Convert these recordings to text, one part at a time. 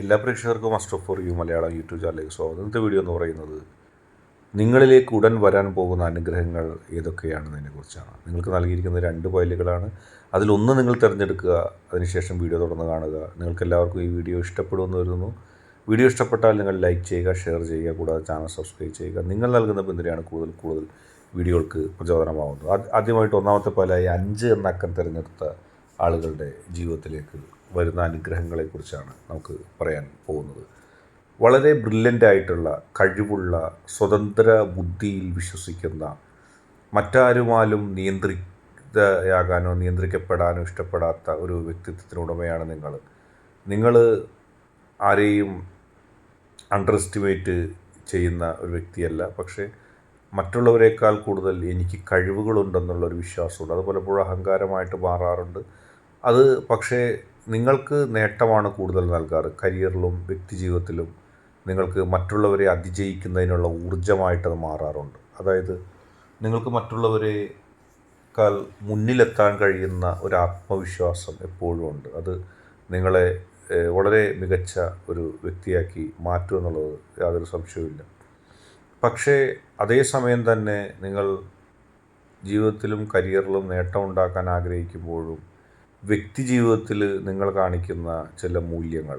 എല്ലാ പ്രേക്ഷകർക്കും muster for you Malayalam YouTube ചാനലിലേക്ക് സ്വാഗതം. ഇന്നത്തെ വീഡിയോ എന്ന് പറയുന്നത് നിങ്ങളിലേക്ക് ഉടൻ വരാൻ പോകുന്ന അനുഗ്രഹങ്ങൾ ഏതൊക്കെയാണെന്നതിനെ കുറിച്ചാണ്. നിങ്ങൾക്ക് നൽകിയിരിക്കുന്ന രണ്ട് ഫയലുകളാണ്. അതിലൊന്ന് നിങ്ങൾ തിരഞ്ഞെടുക്കുക അതിനുശേഷം വീഡിയോ തുടർന്ന് കാണുക. നിങ്ങൾക്ക് എല്ലാവർക്കും ഈ വീഡിയോ ഇഷ്ടപ്പെടുമെന്ന് വരുന്നു വീഡിയോ ഇഷ്ടപ്പെട്ടാൽ നിങ്ങൾ ലൈക്ക് ചെയ്യുക ഷെയർ ചെയ്യുക കൂടാതെ ചാനൽ സബ്സ്ക്രൈബ് ചെയ്യുക. നിങ്ങൾ നൽകുന്ന പിന്തുണയാണ് കൂടുതൽ കൂടുതൽ വീഡിയോകൾക്ക് പ്രചോദനമാവുന്നത്. ആദ്യമായിട്ട് ഒന്നാമത്തെ പലായി അഞ്ച് എന്ന അക്കം തിരഞ്ഞെടുത്ത ആളുകളുടെ ജീവിതത്തിലേക്ക് വരുന്ന അനുഗ്രഹങ്ങളെക്കുറിച്ചാണ് നമുക്ക് പറയാൻ പോകുന്നത്. വളരെ ബ്രില്യന്റായിട്ടുള്ള കഴിവുള്ള സ്വതന്ത്ര ബുദ്ധിയിൽ വിശ്വസിക്കുന്ന മറ്റാരുമാലും നിയന്ത്രിതയാകാനോ നിയന്ത്രിക്കപ്പെടാനോ ഇഷ്ടപ്പെടാത്ത ഒരു വ്യക്തിത്വത്തിനുടമയാണ് നിങ്ങൾ. നിങ്ങൾ ആരെയും അണ്ടർ എസ്റ്റിമേറ്റ് ചെയ്യുന്ന ഒരു വ്യക്തിയല്ല. പക്ഷേ മറ്റുള്ളവരെക്കാൾ കൂടുതൽ എനിക്ക് കഴിവുകളുണ്ടെന്നുള്ളൊരു വിശ്വാസമുണ്ട്. അത് പലപ്പോഴും അഹങ്കാരമായിട്ട് മാറാറുണ്ട്. അത് പക്ഷേ നിങ്ങൾക്ക് നേട്ടമാണ് കൂടുതൽ നൽകാറ്. കരിയറിലും വ്യക്തിജീവിതത്തിലും നിങ്ങൾക്ക് മറ്റുള്ളവരെ അതിജയിക്കുന്നതിനുള്ള ഊർജമായിട്ടത് മാറാറുണ്ട്. അതായത് നിങ്ങൾക്ക് മറ്റുള്ളവരെക്കാൾ മുന്നിലെത്താൻ കഴിയുന്ന ഒരു ആത്മവിശ്വാസം എപ്പോഴും ഉണ്ട്. അത് നിങ്ങളെ വളരെ മികച്ച ഒരു വ്യക്തിയാക്കി മാറ്റും എന്നുള്ളത് യാതൊരു സംശയവുമില്ല. പക്ഷേ അതേസമയം തന്നെ നിങ്ങൾ ജീവിതത്തിലും കരിയറിലും നേട്ടമുണ്ടാക്കാൻ ആഗ്രഹിക്കുമ്പോഴും വ്യക്തി ജീവിതത്തിൽ നിങ്ങൾ കാണിക്കുന്ന ചില മൂല്യങ്ങൾ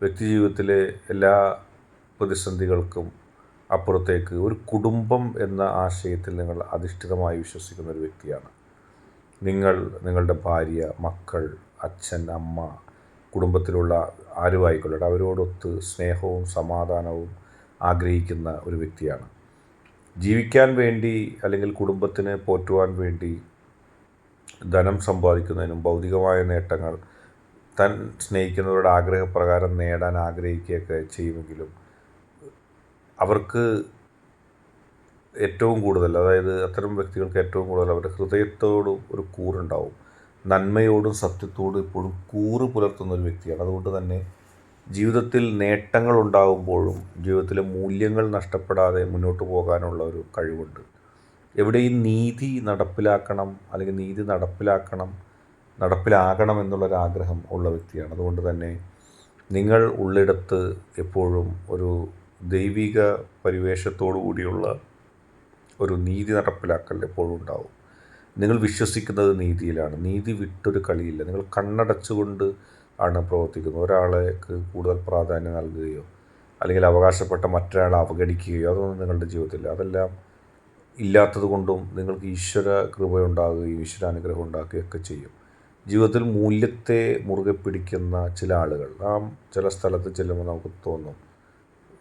വ്യക്തി ജീവിതത്തിലെ എല്ലാ പ്രതിസന്ധികൾക്കും അപ്പുറത്തേക്ക് ഒരു കുടുംബം എന്ന ആശയത്തിൽ നിങ്ങൾ അധിഷ്ഠിതമായി വിശ്വസിക്കുന്ന ഒരു വ്യക്തിയാണ്. നിങ്ങൾ നിങ്ങളുടെ ഭാര്യ മക്കൾ അച്ഛൻ അമ്മ കുടുംബത്തിലുള്ള ആരുമായിക്കൊള്ളട്ടെ അവരോടൊത്ത് സ്നേഹവും സമാധാനവും ആഗ്രഹിക്കുന്ന ഒരു വ്യക്തിയാണ്. ജീവിക്കാൻ വേണ്ടി അല്ലെങ്കിൽ കുടുംബത്തിന് പോറ്റുവാൻ വേണ്ടി ധനം സമ്പാദിക്കുന്നതിനും ഭൗതികമായ നേട്ടങ്ങൾ താൻ സ്നേഹിക്കുന്നവരുടെ ആഗ്രഹപ്രകാരം നേടാൻ ആഗ്രഹിക്കുകയൊക്കെ ചെയ്യുമെങ്കിലും അവർക്ക് ഏറ്റവും കൂടുതൽ അതായത് അത്തരം വ്യക്തികൾക്ക് ഏറ്റവും കൂടുതൽ അവരുടെ ഹൃദയത്തോടും ഒരു കൂറുണ്ടാവും. നന്മയോടും സത്യത്തോടും എപ്പോഴും കൂറ് പുലർത്തുന്ന ഒരു വ്യക്തിയാണ്. അതുകൊണ്ട് തന്നെ ജീവിതത്തിൽ നേട്ടങ്ങൾ ഉണ്ടാകുമ്പോഴും ജീവിതത്തിലെ മൂല്യങ്ങൾ നഷ്ടപ്പെടാതെ മുന്നോട്ട് പോകാനുള്ള ഒരു കഴിവുണ്ട്. എവിടെയും നീതി നടപ്പിലാക്കണം അല്ലെങ്കിൽ നീതി നടപ്പിലാക്കണം നടപ്പിലാകണം എന്നുള്ളൊരാഗ്രഹം ഉള്ള വ്യക്തിയാണ്. അതുകൊണ്ട് തന്നെ നിങ്ങൾ ഉള്ളിടത്ത് എപ്പോഴും ഒരു ദൈവിക പരിവേഷത്തോടു കൂടിയുള്ള ഒരു നീതി നടപ്പിലാക്കൽ എപ്പോഴും ഉണ്ടാവും. നിങ്ങൾ വിശ്വസിക്കുന്നത് നീതിയിലാണ്. നീതി വിട്ടൊരു കളിയില്ല. നിങ്ങൾ കണ്ണടച്ചുകൊണ്ട് ആണ് പ്രവർത്തിക്കുന്നത്. ഒരാളേക്ക് കൂടുതൽ പ്രാധാന്യം നൽകുകയോ അല്ലെങ്കിൽ അവകാശപ്പെട്ട മറ്റൊരാളെ അവഗണിക്കുകയോ അതൊന്നും നിങ്ങളുടെ ജീവിതത്തില്ല അതെല്ലാം ഇല്ലാത്തത് കൊണ്ടും നിങ്ങൾക്ക് ഈശ്വര കൃപയുണ്ടാകുകയും ഈശ്വരാനുഗ്രഹം ഉണ്ടാക്കുകയൊക്കെ ചെയ്യും. ജീവിതത്തിൽ മൂല്യത്തെ മുറുകെ പിടിക്കുന്ന ചില ആളുകൾ നാം ചില സ്ഥലത്ത് ചെല്ലുമ്പോൾ നമുക്ക് തോന്നും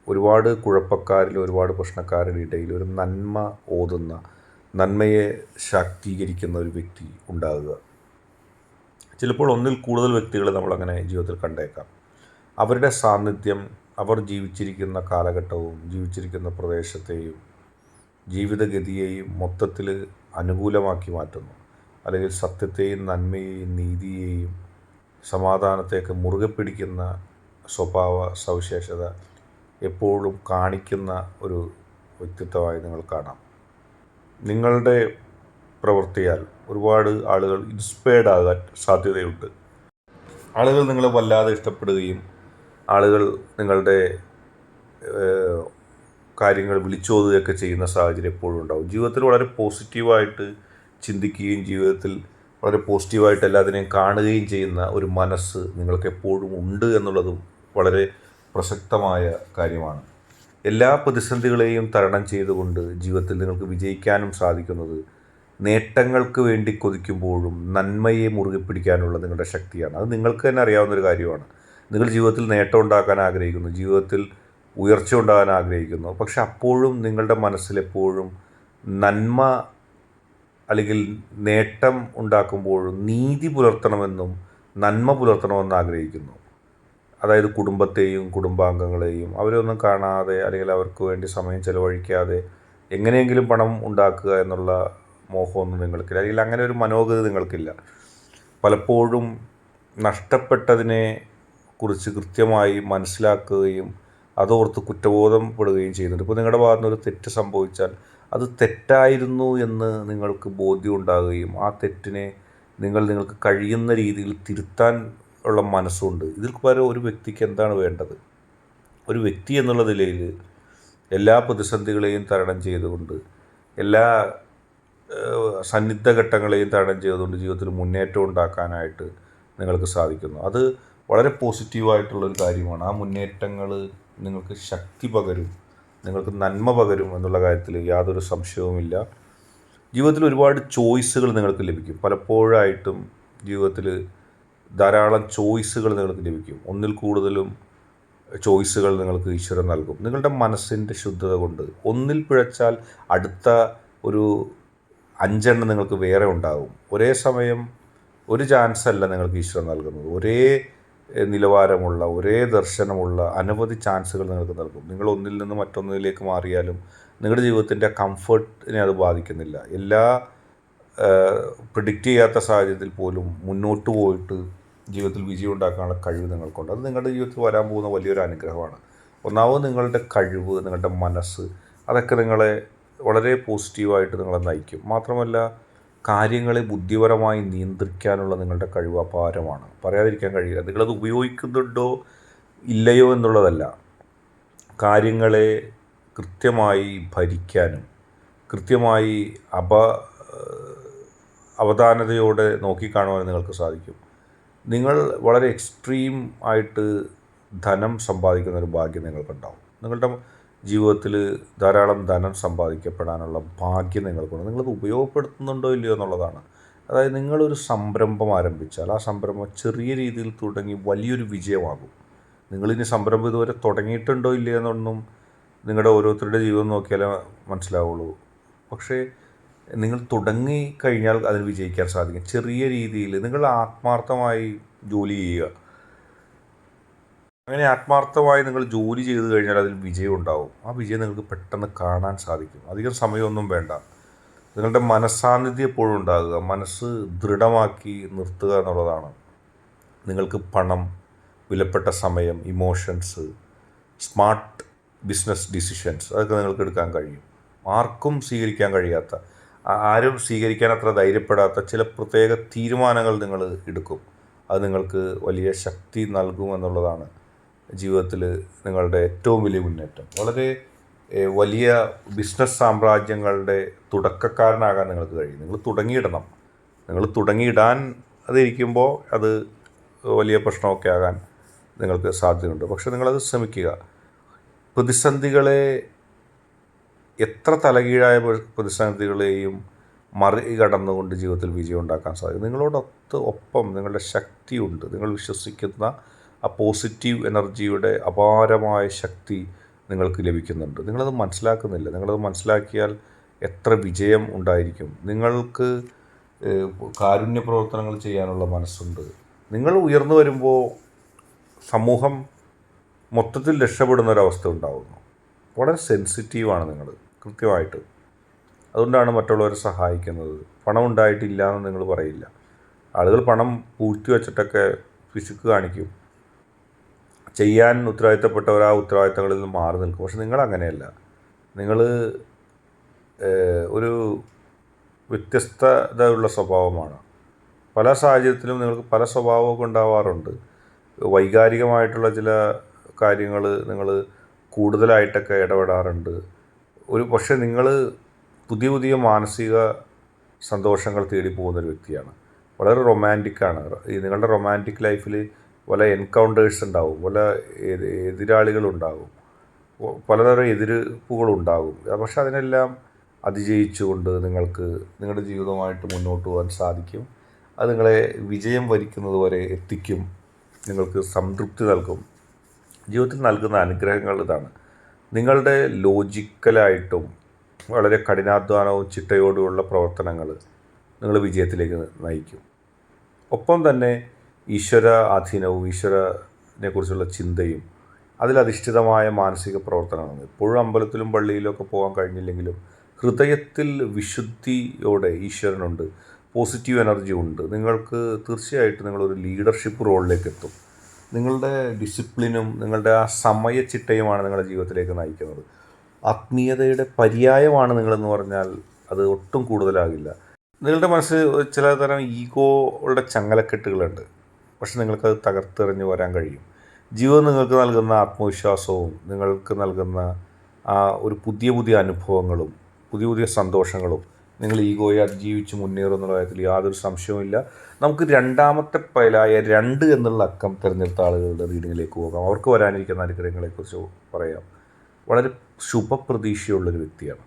ഒരുപാട് കുഴപ്പക്കാരിൽ ഒരുപാട് പ്രശ്നക്കാരുടെ ഇടയിൽ ഒരു നന്മ ഓതുന്ന നന്മയെ ശാക്തീകരിക്കുന്ന ഒരു വ്യക്തി ഉണ്ടാകുക. ചിലപ്പോൾ ഒന്നിൽ കൂടുതൽ വ്യക്തികളെ നമ്മളങ്ങനെ ജീവിതത്തിൽ കണ്ടേക്കാം. അവരുടെ സാന്നിധ്യം അവർ ജീവിച്ചിരിക്കുന്ന കാലഘട്ടവും ജീവിച്ചിരിക്കുന്ന പ്രദേശത്തെയും ജീവിതഗതിയെയും മൊത്തത്തിൽ അനുകൂലമാക്കി മാറ്റുന്നു. അല്ലെങ്കിൽ സത്യത്തെയും നന്മയെയും നീതിയെയും സമാധാനത്തെയൊക്കെ മുറുകെ പിടിക്കുന്ന സ്വഭാവ സവിശേഷത എപ്പോഴും കാണിക്കുന്ന ഒരു വ്യക്തിത്വമായി നിങ്ങൾ കാണാം. നിങ്ങളുടെ പ്രവൃത്തിയാൽ ഒരുപാട് ആളുകൾ ഇൻസ്പയർഡ് ആകാൻ സാധ്യതയുണ്ട്. ആളുകൾ നിങ്ങളെ വല്ലാതെ ഇഷ്ടപ്പെടുകയും ആളുകൾ നിങ്ങളുടെ കാര്യങ്ങൾ വിളിച്ചോതുകയൊക്കെ ചെയ്യുന്ന സാഹചര്യം എപ്പോഴും ഉണ്ടാവും. ജീവിതത്തിൽ വളരെ പോസിറ്റീവായിട്ട് ചിന്തിക്കുകയും ജീവിതത്തിൽ വളരെ പോസിറ്റീവായിട്ട് എല്ലാത്തിനെയും കാണുകയും ചെയ്യുന്ന ഒരു മനസ്സ് നിങ്ങൾക്ക് എപ്പോഴും ഉണ്ട് എന്നുള്ളതും വളരെ പ്രസക്തമായ കാര്യമാണ്. എല്ലാ പ്രതിസന്ധികളെയും തരണം ചെയ്തുകൊണ്ട് ജീവിതത്തിൽ നിങ്ങൾക്ക് വിജയിക്കാനും സാധിക്കുന്നത് നേട്ടങ്ങൾക്ക് വേണ്ടി കൊതിക്കുമ്പോഴും നന്മയെ മുറുകെ പിടിക്കാനുള്ള നിങ്ങളുടെ ശക്തിയാണ്. അത് നിങ്ങൾക്ക് തന്നെ അറിയാവുന്ന ഒരു കാര്യമാണ്. നിങ്ങൾ ജീവിതത്തിൽ നേട്ടം ഉണ്ടാക്കാൻ ആഗ്രഹിക്കുന്നു. ജീവിതത്തിൽ ഉയർച്ച ഉണ്ടാകാൻ ആഗ്രഹിക്കുന്നു. പക്ഷെ അപ്പോഴും നിങ്ങളുടെ മനസ്സിലെപ്പോഴും നന്മ അല്ലെങ്കിൽ നേട്ടം ഉണ്ടാക്കുമ്പോഴും നീതി പുലർത്തണമെന്നും നന്മ പുലർത്തണമെന്ന് ആഗ്രഹിക്കുന്നു. അതായത് കുടുംബത്തെയും കുടുംബാംഗങ്ങളെയും അവരൊന്നും കാണാതെ അല്ലെങ്കിൽ അവർക്ക് വേണ്ടി സമയം ചെലവഴിക്കാതെ എങ്ങനെയെങ്കിലും പണം ഉണ്ടാക്കുക എന്നുള്ള മോഹമൊന്നും നിങ്ങൾക്കില്ല. അല്ലെങ്കിൽ അങ്ങനെ ഒരു മനോഗതി നിങ്ങൾക്കില്ല. പലപ്പോഴും നഷ്ടപ്പെട്ടതിനെ കുറിച്ച് കൃത്യമായി മനസ്സിലാക്കുകയും അതോർത്ത് കുറ്റബോധപ്പെടുകയും ചെയ്യുന്നുണ്ട്. ഇപ്പോൾ നിങ്ങളുടെ ഭാഗത്തുനിന്ന് ഒരു തെറ്റ് സംഭവിച്ചാൽ അത് തെറ്റായിരുന്നു എന്ന് നിങ്ങൾക്ക് ബോധ്യം ഉണ്ടാകുകയും ആ തെറ്റിനെ നിങ്ങൾ നിങ്ങൾക്ക് കഴിയുന്ന രീതിയിൽ തിരുത്താൻ ഉള്ള മനസ്സുണ്ട്. ഇതിൽ പകരം ഒരു വ്യക്തിക്ക് എന്താണ് വേണ്ടത്? ഒരു വ്യക്തി എന്നുള്ള നിലയിൽ എല്ലാ പ്രതിസന്ധികളെയും തരണം ചെയ്തുകൊണ്ട് എല്ലാ സന്നിഗ്ധ ഘട്ടങ്ങളെയും തരണം ചെയ്തുകൊണ്ട് ജീവിതത്തിൽ മുന്നേറ്റം ഉണ്ടാക്കാനായിട്ട് നിങ്ങൾക്ക് സാധിക്കുന്നു. അത് വളരെ പോസിറ്റീവായിട്ടുള്ളൊരു കാര്യമാണ്. ആ മുന്നേറ്റങ്ങൾ നിങ്ങൾക്ക് ശക്തി പകരും നിങ്ങൾക്ക് നന്മ പകരും എന്നുള്ള കാര്യത്തിൽ യാതൊരു സംശയവുമില്ല. ജീവിതത്തിൽ ഒരുപാട് ചോയ്സുകൾ നിങ്ങൾക്ക് ലഭിക്കും. പലപ്പോഴായിട്ടും ജീവിതത്തിൽ ധാരാളം ചോയ്സുകൾ നിങ്ങൾക്ക് ലഭിക്കും. ഒന്നിൽ കൂടുതലും ചോയ്സുകൾ നിങ്ങൾക്ക് ഈശ്വരൻ നൽകും. നിങ്ങളുടെ മനസ്സിന്റെ ശുദ്ധത കൊണ്ട് ഒന്നിൽ പിഴച്ചാൽ അടുത്ത ഒരു അഞ്ചെണ്ണം നിങ്ങൾക്ക് വേറെ ഉണ്ടാകും ഒരേ സമയം ഒരു ചാൻസ് അല്ല നിങ്ങൾക്ക് ഈശ്വരൻ നൽകുന്നത്. ഒരേ നിലവാരമുള്ള ഒരേ ദർശനമുള്ള അനവധി ചാൻസുകൾ നിങ്ങൾക്ക് നൽകും. നിങ്ങൾ ഒന്നിൽ നിന്ന് മറ്റൊന്നിലേക്ക് മാറിയാലും നിങ്ങളുടെ ജീവിതത്തിന്റെ കംഫർട്ടിനെ അത് ബാധിക്കുന്നില്ല. എല്ലാ പ്രിഡിക്റ്റ് ചെയ്യാത്ത സാഹചര്യത്തിൽ പോലും മുന്നോട്ട് പോയിട്ട് ജീവിതത്തിൽ വിജയം ഉണ്ടാക്കാനുള്ള കഴിവ് നിങ്ങൾക്കുണ്ട്. അത് നിങ്ങളുടെ ജീവിതത്തിൽ വരാൻ പോകുന്ന വലിയൊരു അനുഗ്രഹമാണ്. ഒന്നാമത് നിങ്ങളുടെ കഴിവ് നിങ്ങളുടെ മനസ്സ് അതൊക്കെ നിങ്ങളെ വളരെ പോസിറ്റീവായിട്ട് നിങ്ങളെ നയിക്കും. മാത്രമല്ല കാര്യങ്ങളെ ബുദ്ധിപരമായി നിയന്ത്രിക്കാനുള്ള നിങ്ങളുടെ കഴിവ് അപാരമാണ്. പറയാതിരിക്കാൻ കഴിയില്ല. നിങ്ങളത് ഉപയോഗിക്കുന്നുണ്ടോ? ഇല്ലയോ എന്നുള്ളതല്ല. കാര്യങ്ങളെ കൃത്യമായി ഭരിക്കാനും കൃത്യമായി അപ അവധാനതയോടെ നോക്കിക്കാണുവാൻ നിങ്ങൾക്ക് സാധിക്കും. നിങ്ങൾ വളരെ എക്സ്ട്രീം ആയിട്ട് ധനം സമ്പാദിക്കുന്ന ഒരു ഭാഗ്യം നിങ്ങൾക്കുണ്ടാവും. നിങ്ങളുടെ ജീവിതത്തിൽ ധാരാളം ധനം സമ്പാദിക്കപ്പെടാനുള്ള ഭാഗ്യം നിങ്ങൾക്കുണ്ട്. നിങ്ങളത് ഉപയോഗപ്പെടുത്തുന്നുണ്ടോ ഇല്ലയോ എന്നുള്ളതാണ്. അതായത് നിങ്ങളൊരു സംരംഭം ആരംഭിച്ചാൽ ആ സംരംഭം ചെറിയ രീതിയിൽ തുടങ്ങി വലിയൊരു വിജയമാകും. നിങ്ങളിനി സംരംഭം ഇതുവരെ തുടങ്ങിയിട്ടുണ്ടോ ഇല്ലയോ എന്നൊന്നും നിങ്ങളുടെ ഓരോരുത്തരുടെ ജീവിതം നോക്കിയാലേ മനസ്സിലാവുള്ളൂ. പക്ഷേ നിങ്ങൾ തുടങ്ങി കഴിഞ്ഞാൽ അതിന് വിജയിക്കാൻ സാധിക്കും. ചെറിയ രീതിയിൽ നിങ്ങൾ ആത്മാർത്ഥമായി ജോലി ചെയ്യുക. അങ്ങനെ ആത്മാർത്ഥമായി നിങ്ങൾ ജോലി ചെയ്തു കഴിഞ്ഞാൽ അതിൽ വിജയം ഉണ്ടാവും. ആ വിജയം നിങ്ങൾക്ക് പെട്ടെന്ന് കാണാൻ സാധിക്കും. അധികം സമയമൊന്നും വേണ്ട. നിങ്ങളുടെ മനസ്സാന്നിധ്യം എപ്പോഴും ഉണ്ടാകുക. മനസ്സ് ദൃഢമാക്കി നിർത്തുക എന്നുള്ളതാണ്. നിങ്ങൾക്ക് പണം വിലപ്പെട്ട സമയം ഇമോഷൻസ് സ്മാർട്ട് ബിസിനസ് ഡിസിഷൻസ് അതൊക്കെ നിങ്ങൾക്ക് എടുക്കാൻ കഴിയും. ആർക്കും സ്വീകരിക്കാൻ കഴിയാത്ത ആരും സ്വീകരിക്കാൻ അത്ര ധൈര്യപ്പെടാത്ത ചില പ്രത്യേക തീരുമാനങ്ങൾ നിങ്ങൾ എടുക്കും. അത് നിങ്ങൾക്ക് വലിയ ശക്തി നൽകും എന്നുള്ളതാണ്. ജീവിതത്തിൽ നിങ്ങളുടെ ഏറ്റവും വലിയ മുന്നേറ്റം. വളരെ വലിയ ബിസിനസ് സാമ്രാജ്യങ്ങളുടെ തുടക്കക്കാരനാകാൻ നിങ്ങൾക്ക് കഴിയും. നിങ്ങൾ തുടങ്ങിയിടണം. നിങ്ങൾ തുടങ്ങിയിടാൻ അതിരിക്കുമ്പോൾ അത് വലിയ പ്രശ്നമൊക്കെ ആകാൻ നിങ്ങൾക്ക് സാധ്യതയുണ്ട്. പക്ഷെ നിങ്ങളത് ശ്രമിക്കുക. പ്രതിസന്ധികളെ എത്ര തലകീഴായ പ്ര- പ്രതിസന്ധികളെയും മറികടന്നുകൊണ്ട് ജീവിതത്തിൽ വിജയം ഉണ്ടാക്കാൻ സാധിക്കും. നിങ്ങളോടൊത്ത് ഒപ്പം നിങ്ങളുടെ ശക്തിയുണ്ട്. നിങ്ങൾ വിശ്വസിക്കുന്ന ആ പോസിറ്റീവ് എനർജിയുടെ അപാരമായ ശക്തി നിങ്ങൾക്ക് ലഭിക്കുന്നുണ്ട്. നിങ്ങളത് മനസ്സിലാക്കുന്നില്ല. നിങ്ങളത് മനസ്സിലാക്കിയാൽ എത്ര വിജയം ഉണ്ടായിരിക്കും. നിങ്ങൾക്ക് കാരുണ്യ പ്രവർത്തനങ്ങൾ ചെയ്യാനുള്ള മനസ്സുണ്ട്. നിങ്ങൾ ഉയർന്നു വരുമ്പോൾ സമൂഹം മൊത്തത്തിൽ രക്ഷപ്പെടുന്ന ഒരവസ്ഥ ഉണ്ടാകുന്നു വളരെ സെൻസിറ്റീവാണ് നിങ്ങൾ കൃത്യമായിട്ട്. അതുകൊണ്ടാണ് മറ്റുള്ളവരെ സഹായിക്കുന്നത്. പണം ഉണ്ടായിട്ടില്ല എന്ന് നിങ്ങൾ പറയില്ല. ആളുകൾ പണം പൂഴ്ത്തി വച്ചിട്ടൊക്കെ പിശുക്ക് കാണിക്കും. ചെയ്യാൻ ഉത്തരവാദിത്തപ്പെട്ടവർ ആ ഉത്തരവാദിത്തങ്ങളിൽ നിന്ന് മാറി നിൽക്കും. പക്ഷെ നിങ്ങൾ അങ്ങനെയല്ല. നിങ്ങൾ ഒരു വ്യത്യസ്തതയുള്ള സ്വഭാവമാണ്. പല സാഹചര്യത്തിലും നിങ്ങൾക്ക് പല സ്വഭാവമൊക്കെ ഉണ്ടാവാറുണ്ട്. വൈകാരികമായിട്ടുള്ള ചില കാര്യങ്ങൾ നിങ്ങൾ കൂടുതലായിട്ടൊക്കെ ഇടപെടാറുണ്ട്. ഒരു പക്ഷേ നിങ്ങൾ പുതിയ പുതിയ മാനസിക സന്തോഷങ്ങൾ തേടി പോകുന്ന ഒരു വ്യക്തിയാണ്. വളരെ റൊമാന്റിക്കാണ് ഈ നിങ്ങളുടെ റൊമാന്റിക് ലൈഫിൽ പല എൻകൗണ്ടേഴ്സ് ഉണ്ടാവും പല എതി- എതിരാളികളുണ്ടാകും പലതരം എതിർപ്പുകളുണ്ടാകും പക്ഷെ അതിനെല്ലാം അതിജയിച്ചുകൊണ്ട് നിങ്ങൾക്ക് നിങ്ങളുടെ ജീവിതമായിട്ട് മുന്നോട്ട് പോകാൻ സാധിക്കും. അത് നിങ്ങളെ വിജയം വരിക്കുന്നത് വരെ എത്തിക്കും. നിങ്ങൾക്ക് സംതൃപ്തി നൽകും. ജീവിതത്തിൽ നൽകുന്ന അനുഗ്രഹങ്ങൾ ഇതാണ്. നിങ്ങളുടെ ലോജിക്കലായിട്ടും വളരെ കഠിനാധ്വാനവും ചിട്ടയോടുമുള്ള പ്രവർത്തനങ്ങൾ നിങ്ങൾ വിജയത്തിലേക്ക് നയിക്കും. ഒപ്പം തന്നെ ഈശ്വര അധീനവും ഈശ്വരനെ കുറിച്ചുള്ള ചിന്തയും അതിലധിഷ്ഠിതമായ മാനസിക പ്രവർത്തനമാണ് എപ്പോഴും അമ്പലത്തിലും പള്ളിയിലും ഒക്കെ പോകാൻ കഴിഞ്ഞില്ലെങ്കിലും ഹൃദയത്തിൽ വിശുദ്ധിയോടെ ഈശ്വരനുണ്ട് പോസിറ്റീവ് എനർജി ഉണ്ട്. നിങ്ങൾക്ക് തീർച്ചയായിട്ടും നിങ്ങളൊരു ലീഡർഷിപ്പ് റോളിലേക്ക് എത്തും. നിങ്ങളുടെ ഡിസിപ്ലിനും നിങ്ങളുടെ ആ സമയച്ചിട്ടയുമാണ് നിങ്ങളുടെ ജീവിതത്തിലേക്ക് നയിക്കുന്നത്. ആത്മീയതയുടെ പര്യായമാണ് നിങ്ങളെന്ന് പറഞ്ഞാൽ അത് ഒട്ടും കൂടുതലാകില്ല. നിങ്ങളുടെ മനസ്സിൽ ചില തരം ഈഗോയുടെ ചങ്ങലക്കെട്ടുകളുണ്ട്. പക്ഷെ നിങ്ങൾക്കത് തകർത്തെറിഞ്ഞ് വരാൻ കഴിയും. ജീവിതം നിങ്ങൾക്ക് നൽകുന്ന ആത്മവിശ്വാസവും നിങ്ങൾക്ക് നൽകുന്ന ആ ഒരു പുതിയ പുതിയ അനുഭവങ്ങളും പുതിയ പുതിയ സന്തോഷങ്ങളും നിങ്ങൾ ഈഗോയെ അതിജീവിച്ച് മുന്നേറും എന്നുള്ള കാര്യത്തിൽ യാതൊരു സംശയവുമില്ല. നമുക്ക് രണ്ടാമത്തെ പൈലായ രണ്ട് എന്നുള്ള അക്കം തിരഞ്ഞെടുത്ത ആളുകളുടെ റീഡിങ്ങിലേക്ക് പോകാം. അവർക്ക് വരാനിരിക്കുന്ന അനുഗ്രഹങ്ങളെക്കുറിച്ച് പറയാം. വളരെ ശുഭപ്രതീക്ഷയുള്ളൊരു വ്യക്തിയാണ്.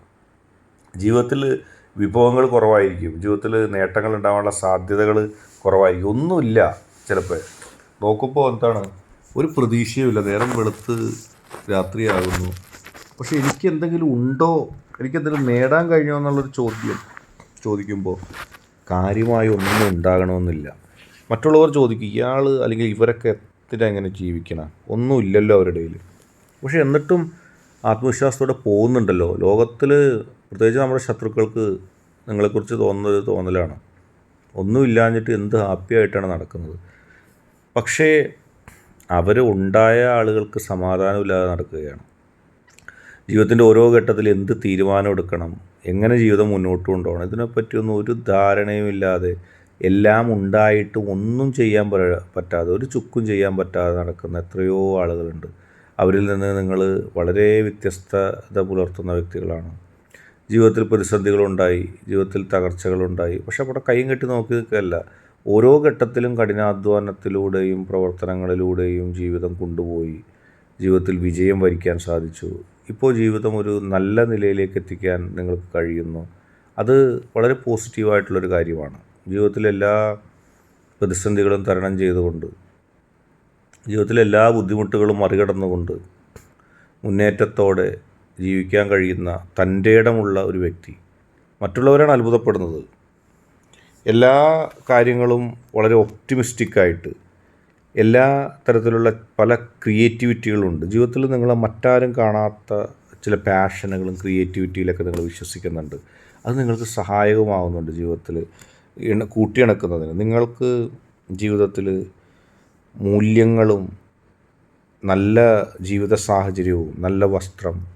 ജീവിതത്തിൽ വിഭവങ്ങൾ കുറവായിരിക്കും. ജീവിതത്തിൽ നേട്ടങ്ങൾ ഉണ്ടാകാനുള്ള സാധ്യതകൾ കുറവായിരിക്കും. ഒന്നുമില്ല. ചിലപ്പോൾ നോക്കുമ്പോൾ എന്താണ്? ഒരു പ്രതീക്ഷയുമില്ല. നേരം വെളുത്ത് രാത്രിയാകുന്നു. പക്ഷെ എനിക്ക് എന്തെങ്കിലും ഉണ്ടോ? എനിക്ക് എന്തെങ്കിലും നേടാൻ കഴിഞ്ഞോ എന്നുള്ളൊരു ചോദ്യം ചോദിക്കുമ്പോൾ കാര്യമായി ഒന്നും ഉണ്ടാകണമെന്നില്ല. മറ്റുള്ളവർ ചോദിക്കും ഇയാൾ അല്ലെങ്കിൽ ഇവരൊക്കെ എങ്ങനെ ജീവിക്കണം? ഒന്നുമില്ലല്ലോ അവരുടെ ഇടയിൽ പക്ഷെ എന്നിട്ടും ആത്മവിശ്വാസത്തോടെ പോകുന്നുണ്ടല്ലോ. ലോകത്തിൽ പ്രത്യേകിച്ച് നമ്മുടെ ശത്രുക്കൾക്ക് നിങ്ങളെക്കുറിച്ച് തോന്നുന്നത് തോന്നലാണ്. ഒന്നുമില്ലാഞ്ഞിട്ട് എന്ത് ഹാപ്പി ആയിട്ടാണ് നടക്കുന്നത്? പക്ഷേ അവർ ഉണ്ടായ ആളുകൾക്ക് സമാധാനമില്ലാതെ നടക്കുകയാണ്. ജീവിതത്തിന്റെ ഓരോ ഘട്ടത്തിൽ എന്ത് തീരുമാനം എടുക്കണം എങ്ങനെ ജീവിതം മുന്നോട്ട് കൊണ്ടുപോകണം ഇതിനെപ്പറ്റിയൊന്നും ഒരു ധാരണയുമില്ലാതെ എല്ലാം ഉണ്ടായിട്ട് ഒന്നും ചെയ്യാൻ പറ്റാതെ ഒരു ചുക്കും ചെയ്യാൻ പറ്റാതെ നടക്കുന്ന എത്രയോ ആളുകളുണ്ട്. അവരിൽ നിന്ന് നിങ്ങൾ വളരെ വ്യത്യസ്തത പുലർത്തുന്ന വ്യക്തികളാണ്. ജീവിതത്തിൽ പ്രതിസന്ധികളുണ്ടായി ജീവിതത്തിൽ തകർച്ചകളുണ്ടായി. പക്ഷെ അവിടെ കൈയും കെട്ടി നോക്കി നിൽക്കുകയല്ല. ഓരോ ഘട്ടത്തിലും കഠിനാധ്വാനത്തിലൂടെയും പ്രവർത്തനങ്ങളിലൂടെയും ജീവിതം കൊണ്ടുപോയി. ജീവിതത്തിൽ വിജയം വരിക്കാൻ സാധിച്ചു. ഇപ്പോൾ ജീവിതം ഒരു നല്ല നിലയിലേക്ക് എത്തിക്കാൻ നിങ്ങൾക്ക് കഴിയുന്നു. അത് വളരെ പോസിറ്റീവായിട്ടുള്ളൊരു കാര്യമാണ്. ജീവിതത്തിലെല്ലാ പ്രതിസന്ധികളും തരണം ചെയ്തുകൊണ്ട് ജീവിതത്തിലെ എല്ലാ ബുദ്ധിമുട്ടുകളും മറികടന്നുകൊണ്ട് മുന്നേറ്റത്തോടെ ജീവിക്കാൻ കഴിയുന്ന തന്റെ ഇടമുള്ള ഒരു വ്യക്തി. മറ്റുള്ളവരാണ് അത്ഭുതപ്പെടുന്നത്. എല്ലാ കാര്യങ്ങളും വളരെ ഒപ്റ്റിമിസ്റ്റിക്കായിട്ട് എല്ലാ തരത്തിലുള്ള പല ക്രിയേറ്റിവിറ്റികളുണ്ട്. ജീവിതത്തിൽ നിങ്ങൾ മറ്റാരും കാണാത്ത ചില പാഷനുകളും ക്രിയേറ്റിവിറ്റിയിലൊക്കെ നിങ്ങൾ വിശ്വസിക്കുന്നുണ്ട്. അത് നിങ്ങൾക്ക് സഹായകമാവുന്നുണ്ട് ജീവിതത്തിൽ ഇണ കൂട്ടിയിണക്കുന്നതിന്. നിങ്ങൾക്ക് ജീവിതത്തിൽ മൂല്യങ്ങളും നല്ല ജീവിത സാഹചര്യവും നല്ല വസ്ത്രം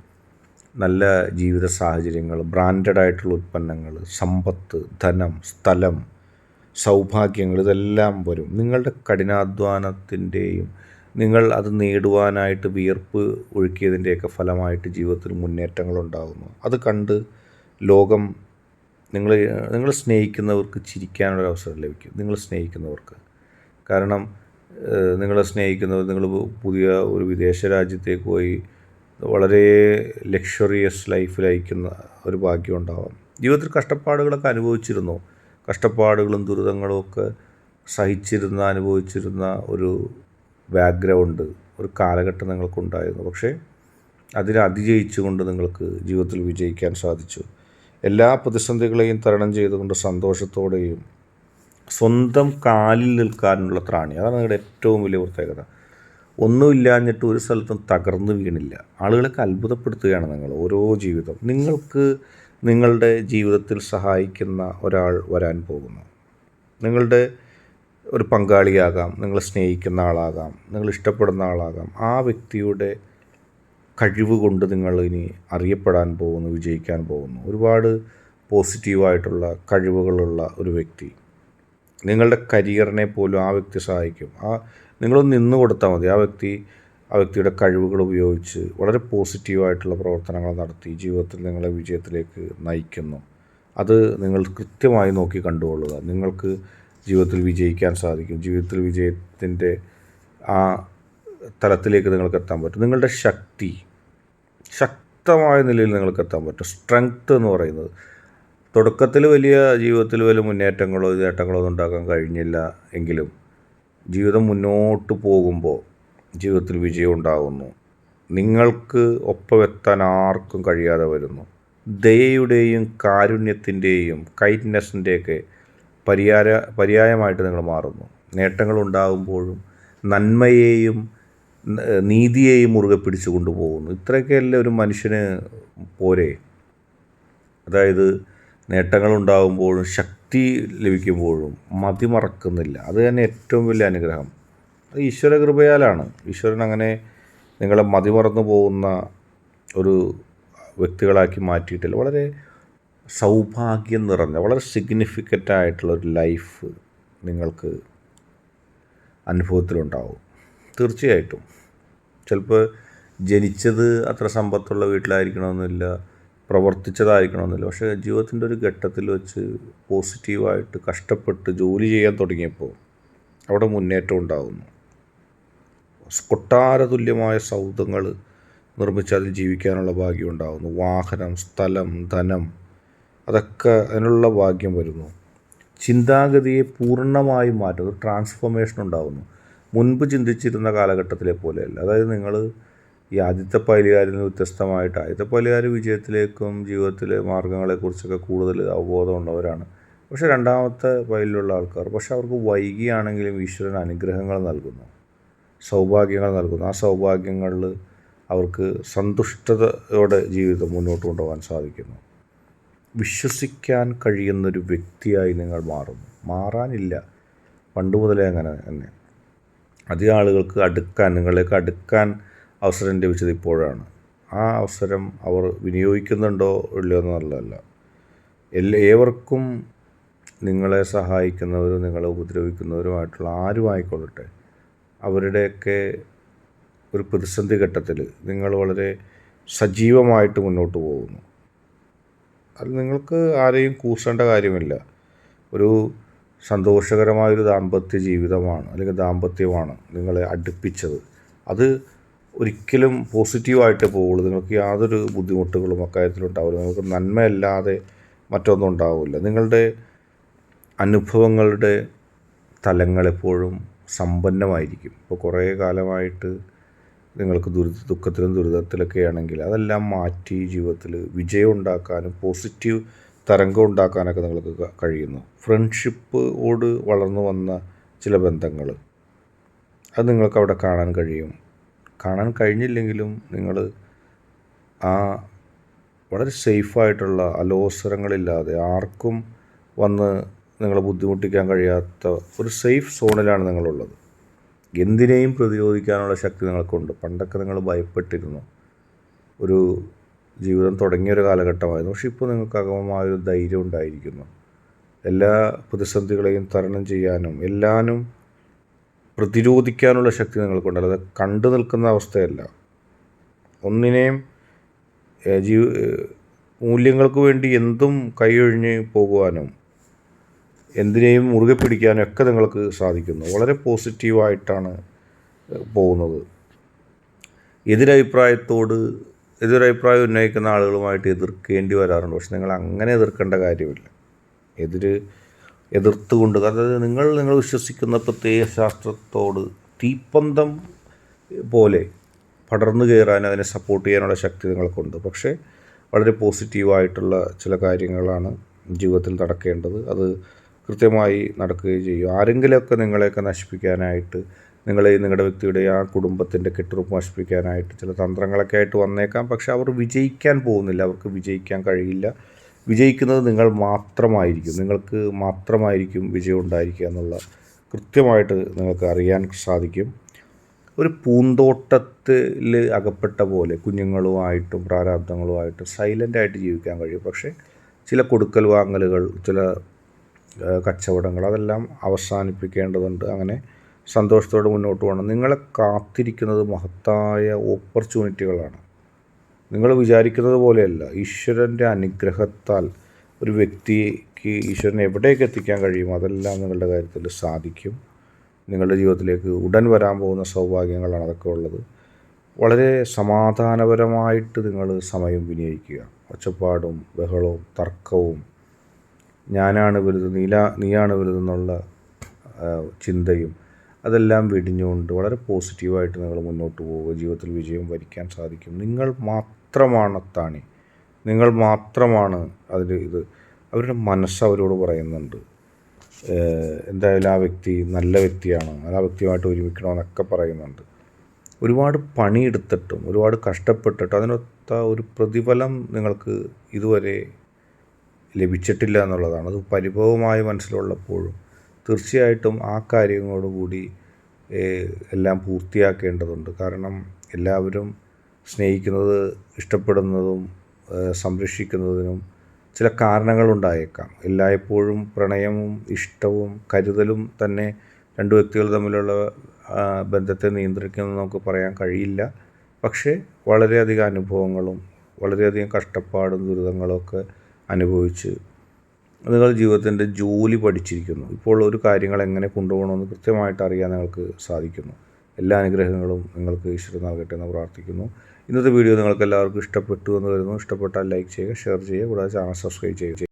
നല്ല ജീവിത സാഹചര്യങ്ങൾ ബ്രാൻഡഡ് ആയിട്ടുള്ള ഉൽപ്പന്നങ്ങൾ സമ്പത്ത് ധനം സ്ഥലം സൗഭാഗ്യങ്ങൾ ഇതെല്ലാം വരും. നിങ്ങളുടെ കഠിനാധ്വാനത്തിന്റെയും നിങ്ങൾ അത് നേടുവാനായിട്ട് വിയർപ്പ് ഒഴുക്കിയതിന്റെയൊക്കെ ഫലമായിട്ട് ജീവിതത്തിൽ മുന്നേറ്റങ്ങൾ ഉണ്ടാകുന്നു. അത് കണ്ട് ലോകം നിങ്ങൾ നിങ്ങൾ സ്നേഹിക്കുന്നവർക്ക് ചിരിക്കാനുള്ള അവസരം ലഭിക്കും. നിങ്ങൾ സ്നേഹിക്കുന്നവർക്ക്. കാരണം നിങ്ങളെ സ്നേഹിക്കുന്നവർ നിങ്ങൾ പുതിയ ഒരു വിദേശ രാജ്യത്തേക്ക് പോയി വളരെ ലക്ഷറിയസ് ലൈഫ് അയക്കുന്ന ഒരു ഭാഗ്യം ഉണ്ടാവാം. ജീവിതത്തിൽ കഷ്ടപ്പാടുകളൊക്കെ അനുഭവിച്ചിരുന്നു. കഷ്ടപ്പാടുകളും ദുരിതങ്ങളും ഒക്കെ സഹിച്ചിരുന്ന അനുഭവിച്ചിരുന്ന ഒരു ബാക്ക്ഗ്രൗണ്ട് ഒരു കാലഘട്ടം നിങ്ങൾക്കുണ്ടായിരുന്നു. പക്ഷേ അതിനെ അതിജയിച്ചുകൊണ്ട് നിങ്ങൾക്ക് ജീവിതത്തിൽ വിജയിക്കാൻ സാധിച്ചു. എല്ലാ പ്രതിസന്ധികളെയും തരണം ചെയ്തുകൊണ്ട് സന്തോഷത്തോടെയും സ്വന്തം കാലിൽ നിൽക്കാനുള്ള ത്രാണി. അതാണ് നിങ്ങളുടെ ഏറ്റവും വലിയ പ്രത്യേകത. ഒന്നുമില്ലാഞ്ഞിട്ട് ഒരു സ്ഥലത്തും തകർന്നു വീണില്ല. ആളുകളൊക്കെ അത്ഭുതപ്പെടുത്തുകയാണ് നിങ്ങൾ ഓരോ ജീവിതം. നിങ്ങൾക്ക് നിങ്ങളുടെ ജീവിതത്തിൽ സഹായിക്കുന്ന ഒരാൾ വരാൻ പോകുന്നു. നിങ്ങളുടെ ഒരു പങ്കാളിയാകാം നിങ്ങൾ സ്നേഹിക്കുന്ന ആളാകാം നിങ്ങൾ ഇഷ്ടപ്പെടുന്ന ആളാകാം. ആ വ്യക്തിയുടെ കഴിവ് കൊണ്ട് നിങ്ങൾ ഇനി അറിയപ്പെടാൻ പോകുന്നു വിജയിക്കാൻ പോകുന്നു. ഒരുപാട് പോസിറ്റീവായിട്ടുള്ള കഴിവുകളുള്ള ഒരു വ്യക്തി. നിങ്ങളുടെ കരിയറിനെ പോലും ആ വ്യക്തി സഹായിക്കും. ആ നിങ്ങളൊന്ന് നിന്ന് കൊടുത്താൽ മതി. ആ വ്യക്തി ആ വ്യക്തിയുടെ കഴിവുകൾ ഉപയോഗിച്ച് വളരെ പോസിറ്റീവായിട്ടുള്ള പ്രവർത്തനങ്ങൾ നടത്തി ജീവിതത്തിൽ നിങ്ങളെ വിജയത്തിലേക്ക് നയിക്കുന്നു. അത് നിങ്ങൾ കൃത്യമായി നോക്കി കണ്ടുകൊള്ളുക. നിങ്ങൾക്ക് ജീവിതത്തിൽ വിജയിക്കാൻ സാധിക്കും. ജീവിതത്തിൽ വിജയത്തിന്റെ ആ തലത്തിലേക്ക് നിങ്ങൾക്ക് എത്താൻ പറ്റും. നിങ്ങളുടെ ശക്തി ശക്തമായ നിലയിൽ നിങ്ങൾക്ക് എത്താൻ പറ്റും. സ്ട്രെങ്ത് എന്ന് പറയുന്നത്. തുടക്കത്തിൽ വലിയ ജീവിതത്തിൽ വലിയ മുന്നേറ്റങ്ങളോ നേട്ടങ്ങളോ ഒന്നും ഉണ്ടാക്കാൻ കഴിഞ്ഞില്ല എങ്കിലും ജീവിതം മുന്നോട്ട് പോകുമ്പോൾ ജീവിതത്തിൽ വിജയം ഉണ്ടാകുന്നു. നിങ്ങൾക്ക് ഒപ്പമെത്താൻ ആർക്കും കഴിയാതെ വരുന്നു. ദയയുടെയും കാരുണ്യത്തിന്റെയും കൈറ്റ്നെസ്സിന്റെയൊക്കെ പരിഹാര പര്യായമായിട്ട് നിങ്ങൾ മാറുന്നു. നേട്ടങ്ങൾ ഉണ്ടാകുമ്പോഴും നന്മയെയും നീതിയെയും മുറുകെ പിടിച്ചു കൊണ്ടുപോകുന്നു. ഇത്രയൊക്കെയല്ലേ ഒരു മനുഷ്യന് പോരെ? അതായത് നേട്ടങ്ങൾ ഉണ്ടാകുമ്പോഴും ശക്തി ലഭിക്കുമ്പോഴും മതി മറക്കുന്നില്ല അത് തന്നെ ഏറ്റവും വലിയ അനുഗ്രഹം. അത് ഈശ്വര കൃപയാലാണ്. ഈശ്വരൻ അങ്ങനെ നിങ്ങളെ മതിമറന്നു പോകുന്ന ഒരു വ്യക്തികളാക്കി മാറ്റിയിട്ടില്ല. വളരെ സൗഭാഗ്യം നിറഞ്ഞ വളരെ സിഗ്നിഫിക്കന്റ് ആയിട്ടുള്ള ഒരു ലൈഫ് നിങ്ങൾക്ക് അനുഭവത്തിലുണ്ടാവും. തീർച്ചയായിട്ടും. ചിലപ്പോൾ ജനിച്ചത് അത്ര സമ്പത്തുള്ള വീട്ടിലായിരിക്കണമെന്നില്ല. പ്രവർത്തിച്ചതായിരിക്കണമെന്നില്ല. പക്ഷേ ജീവിതത്തിന്റെ ഒരു ഘട്ടത്തിൽ വെച്ച് പോസിറ്റീവായിട്ട് കഷ്ടപ്പെട്ട് ജോലി ചെയ്യാൻ തുടങ്ങിയപ്പോൾ അവിടെ മുന്നേറ്റം ഉണ്ടാകുന്നു. കൊട്ടാര തുല്യമായ സൗധങ്ങൾ നിർമ്മിച്ച് അതിൽ ജീവിക്കാനുള്ള ഭാഗ്യം ഉണ്ടാകുന്നു. വാഹനം സ്ഥലം ധനം അതൊക്കെ അതിനുള്ള ഭാഗ്യം വരുന്നു. ചിന്താഗതിയെ പൂർണമായി മാറ്റും ട്രാൻസ്ഫോർമേഷൻ ഉണ്ടാകുന്നു. മുൻപ് ചിന്തിച്ചിരുന്ന കാലഘട്ടത്തിലെ പോലെയല്ല. അതായത് നിങ്ങൾ ഈ ആദ്യത്തെ പൈലുകാരിൽ നിന്ന് വ്യത്യസ്തമായിട്ട് ആദ്യത്തെ പൈലുകാർ വിജയത്തിലേക്കും ജീവിതത്തിലെ മാർഗങ്ങളെക്കുറിച്ചൊക്കെ കൂടുതൽ അവബോധമുള്ളവരാണ് പക്ഷേ രണ്ടാമത്തെ പൈലിലുള്ള ആൾക്കാർ പക്ഷെ അവർക്ക് വൈകിയാണെങ്കിലും ഈശ്വരൻ അനുഗ്രഹങ്ങൾ നൽകുന്നു സൗഭാഗ്യങ്ങൾ നൽകുന്നു. ആ സൗഭാഗ്യങ്ങളിൽ അവർക്ക് സന്തുഷ്ടതയോടെ ജീവിതം മുന്നോട്ട് കൊണ്ടുപോകാൻ സാധിക്കുന്നു. വിശ്വസിക്കാൻ കഴിയുന്നൊരു വ്യക്തിയായി നിങ്ങൾ മാറുന്നു. മാറാനില്ല. പണ്ട് മുതലേ അങ്ങനെ തന്നെ. അധികം ആളുകൾക്ക് അടുക്കാൻ നിങ്ങളിലേക്ക് അടുക്കാൻ അവസരം ലഭിച്ചത് ഇപ്പോഴാണ്. ആ അവസരം അവർ വിനിയോഗിക്കുന്നുണ്ടോ ഇല്ലയോ എന്നുള്ളതല്ല എല്ലാ ഏവർക്കും നിങ്ങളെ സഹായിക്കുന്നവരും നിങ്ങളെ ഉപദ്രവിക്കുന്നവരുമായിട്ടുള്ള ആരുമായിക്കൊള്ളട്ടെ അവരുടെയൊക്കെ ഒരു പ്രതിസന്ധി ഘട്ടത്തിൽ നിങ്ങൾ വളരെ സജീവമായിട്ട് മുന്നോട്ട് പോകുന്നു. അത് നിങ്ങൾക്ക് ആരെയും കൂസേണ്ട കാര്യമില്ല. ഒരു സന്തോഷകരമായൊരു ദാമ്പത്യ ജീവിതമാണ് അല്ലെങ്കിൽ ദാമ്പത്യമാണ് നിങ്ങളെ അടുപ്പിച്ചത്. അത് ഒരിക്കലും പോസിറ്റീവായിട്ട് പോകുള്ളൂ നിങ്ങൾക്ക് യാതൊരു ബുദ്ധിമുട്ടുകളും അക്കാര്യത്തിലുണ്ടാവില്ല നിങ്ങൾക്ക് നന്മയല്ലാതെ മറ്റൊന്നും ഉണ്ടാവില്ല. നിങ്ങളുടെ അനുഭവങ്ങളുടെ തലങ്ങളെപ്പോഴും സമ്പന്നമായിരിക്കും. ഇപ്പോൾ കുറേ കാലമായിട്ട് നിങ്ങൾക്ക് ദുരി ദുഃഖത്തിലും ദുരിതത്തിലൊക്കെ ആണെങ്കിൽ അതെല്ലാം മാറ്റി ജീവിതത്തിൽ വിജയം ഉണ്ടാക്കാനും പോസിറ്റീവ് തരംഗം ഉണ്ടാക്കാനൊക്കെ നിങ്ങൾക്ക് കഴിയുന്നു. ഫ്രണ്ട്ഷിപ്പോട് വളർന്നു വന്ന ചില ബന്ധങ്ങൾ അത് നിങ്ങൾക്ക് അവിടെ കാണാൻ കഴിയും. കാണാൻ കഴിഞ്ഞില്ലെങ്കിലും നിങ്ങൾ ആ വളരെ സേഫായിട്ടുള്ള അലോസരങ്ങളില്ലാതെ ആർക്കും വന്ന് നിങ്ങളെ ബുദ്ധിമുട്ടിക്കാൻ കഴിയാത്ത ഒരു സേഫ് സോണിലാണ് നിങ്ങളുള്ളത്. എന്തിനേയും പ്രതിരോധിക്കാനുള്ള ശക്തി നിങ്ങൾക്കുണ്ട്. പണ്ടൊക്കെ നിങ്ങൾ ഭയപ്പെട്ടിരുന്നു. ഒരു ജീവിതം തുടങ്ങിയൊരു കാലഘട്ടമായിരുന്നു. പക്ഷെ ഇപ്പോൾ നിങ്ങൾക്ക് അകമമായൊരു ധൈര്യം ഉണ്ടായിരിക്കുന്നു. എല്ലാ പ്രതിസന്ധികളെയും തരണം ചെയ്യാനും എല്ലാനും പ്രതിരോധിക്കാനുള്ള ശക്തി നിങ്ങൾക്കുണ്ട്. അല്ലാതെ കണ്ടു നിൽക്കുന്ന അവസ്ഥയല്ല. ഒന്നിനെയും ജീവ മൂല്യങ്ങൾക്ക് വേണ്ടി എന്തും കൈയൊഴിഞ്ഞ് പോകുവാനും എന്തിനേയും മുറുകെ പിടിക്കാനും ഒക്കെ നിങ്ങൾക്ക് സാധിക്കുന്നു. വളരെ പോസിറ്റീവായിട്ടാണ് പോകുന്നത്. എതിരഭിപ്രായത്തോട് എതിരഭിപ്രായം ഉന്നയിക്കുന്ന ആളുകളുമായിട്ട് എതിർക്കേണ്ടി വരാറുണ്ട്. പക്ഷെ നിങ്ങൾ അങ്ങനെ എതിർക്കേണ്ട കാര്യമില്ല. എതിര് എതിർത്തുകൊണ്ട് അതായത് നിങ്ങൾ നിങ്ങൾ വിശ്വസിക്കുന്ന പ്രത്യേക ശാസ്ത്രത്തോട് തീപ്പന്തം പോലെ പടർന്നു കയറാൻ അതിനെ സപ്പോർട്ട് ചെയ്യാനുള്ള ശക്തി നിങ്ങൾക്കുണ്ട്. പക്ഷേ വളരെ പോസിറ്റീവായിട്ടുള്ള ചില കാര്യങ്ങളാണ് ജീവിതത്തിൽ നടക്കേണ്ടത്. അത് കൃത്യമായി നടക്കുകയും ചെയ്യും. ആരെങ്കിലുമൊക്കെ നിങ്ങളെയൊക്കെ നശിപ്പിക്കാനായിട്ട് നിങ്ങളെ നിങ്ങളുടെ വ്യക്തിയുടെ ആ കുടുംബത്തിന്റെ കെട്ടുറപ്പ് നശിപ്പിക്കാനായിട്ട് ചില തന്ത്രങ്ങളൊക്കെ ആയിട്ട് വന്നേക്കാം. പക്ഷേ അവർ വിജയിക്കാൻ പോകുന്നില്ല. അവർക്ക് വിജയിക്കാൻ കഴിയില്ല. വിജയിക്കുന്നത് നിങ്ങൾ മാത്രമായിരിക്കും. നിങ്ങൾക്ക് മാത്രമായിരിക്കും വിജയം ഉണ്ടായിരിക്കുക എന്നുള്ള കൃത്യമായിട്ട് നിങ്ങൾക്ക് അറിയാൻ സാധിക്കും. ഒരു പൂന്തോട്ടത്തിൽ അകപ്പെട്ട പോലെ കുഞ്ഞുങ്ങളുമായിട്ടും പ്രാരാബ്ദങ്ങളുമായിട്ടും സൈലന്റായിട്ട് ജീവിക്കാൻ കഴിയും. പക്ഷേ ചില കൊടുക്കൽ വാങ്ങലുകൾ ചില കച്ചവടങ്ങൾ അതെല്ലാം അവസാനിപ്പിക്കേണ്ടതുണ്ട്. അങ്ങനെ സന്തോഷത്തോടെ മുന്നോട്ട് പോകണം. നിങ്ങളെ കാത്തിരിക്കുന്നത് മഹത്തായ ഓപ്പർച്യൂണിറ്റികളാണ് നിങ്ങൾ വിചാരിക്കുന്നത് പോലെയല്ല. ഈശ്വരന്റെ അനുഗ്രഹത്താൽ ഒരു വ്യക്തിക്ക് ഈശ്വരനെ എവിടേക്ക് എത്തിക്കാൻ കഴിയും അതെല്ലാം നിങ്ങളുടെ കാര്യത്തിൽ സാധിക്കും. നിങ്ങളുടെ ജീവിതത്തിലേക്ക് ഉടൻ വരാൻ പോകുന്ന സൗഭാഗ്യങ്ങളാണ് അതൊക്കെ ഉള്ളത്. വളരെ സമാധാനപരമായിട്ട് നിങ്ങൾ സമയം വിനിയോഗിക്കുക. ഒച്ചപ്പാടും ബഹളവും തർക്കവും ഞാനാണ് വലുത് നീല നീയാണ് വലുതെന്നുള്ള ചിന്തയും അതെല്ലാം വെടിഞ്ഞുകൊണ്ട് വളരെ പോസിറ്റീവായിട്ട് നിങ്ങൾ മുന്നോട്ട് പോവുക. ജീവിതത്തിൽ വിജയം വരിക്കാൻ സാധിക്കും. നിങ്ങൾ മാത്രമാണ് അത്താണി നിങ്ങൾ മാത്രമാണ് അതിൽ ഇത്. അവരുടെ മനസ്സ് അവരോട് പറയുന്നുണ്ട്. എന്തായാലും ആ വ്യക്തി നല്ല വ്യക്തിയാണ്. ആ വ്യക്തിയുമായിട്ട് ഒരുമിക്കണമെന്നൊക്കെ പറയുന്നുണ്ട്. ഒരുപാട് പണിയെടുത്തിട്ടും ഒരുപാട് കഷ്ടപ്പെട്ടിട്ടും അതിനൊത്ത ഒരു പ്രതിഫലം നിങ്ങൾക്ക് ഇതുവരെ ലഭിച്ചിട്ടില്ല എന്നുള്ളതാണ്. അത് പരിഭവമായ മനസ്സിലുള്ളപ്പോഴും തീർച്ചയായിട്ടും ആ കാര്യങ്ങളോടുകൂടി എല്ലാം പൂർത്തിയാക്കേണ്ടതുണ്ട്. കാരണം എല്ലാവരും സ്നേഹിക്കുന്നത് ഇഷ്ടപ്പെടുന്നതും സംരക്ഷിക്കുന്നതിനും ചില കാരണങ്ങളുണ്ടായേക്കാം. എല്ലായ്പ്പോഴും പ്രണയവും ഇഷ്ടവും കരുതലും തന്നെ രണ്ട് വ്യക്തികൾ തമ്മിലുള്ള ബന്ധത്തെ നിയന്ത്രിക്കുമെന്ന് നമുക്ക് പറയാൻ കഴിയില്ല. പക്ഷേ വളരെയധികം അനുഭവങ്ങളും വളരെയധികം കഷ്ടപ്പാടും ദുരിതങ്ങളും ഒക്കെ അനുഭവിച്ച് നിങ്ങൾ ജീവിതത്തിന്റെ ജോലി പഠിച്ചിരിക്കുന്നു. ഇപ്പോൾ ഒരു കാര്യങ്ങൾ എങ്ങനെ കൊണ്ടുപോകണമെന്ന് കൃത്യമായിട്ട് അറിയാൻ നിങ്ങൾക്ക് സാധിക്കുന്നു. എല്ലാ അനുഗ്രഹങ്ങളും നിങ്ങൾക്ക് ഈശ്വരൻ നൽകട്ടെ എന്ന് പ്രാർത്ഥിക്കുന്നു. ഇന്നത്തെ വീഡിയോ നിങ്ങൾക്ക് എല്ലാവർക്കും ഇഷ്ടപ്പെട്ടു എന്ന് വരുന്നു ഇഷ്ടപ്പെട്ടാൽ ലൈക്ക് ചെയ്യുക ഷെയർ ചെയ്യുക കൂടാതെ ചാനൽ സബ്സ്ക്രൈബ് ചെയ്യുക.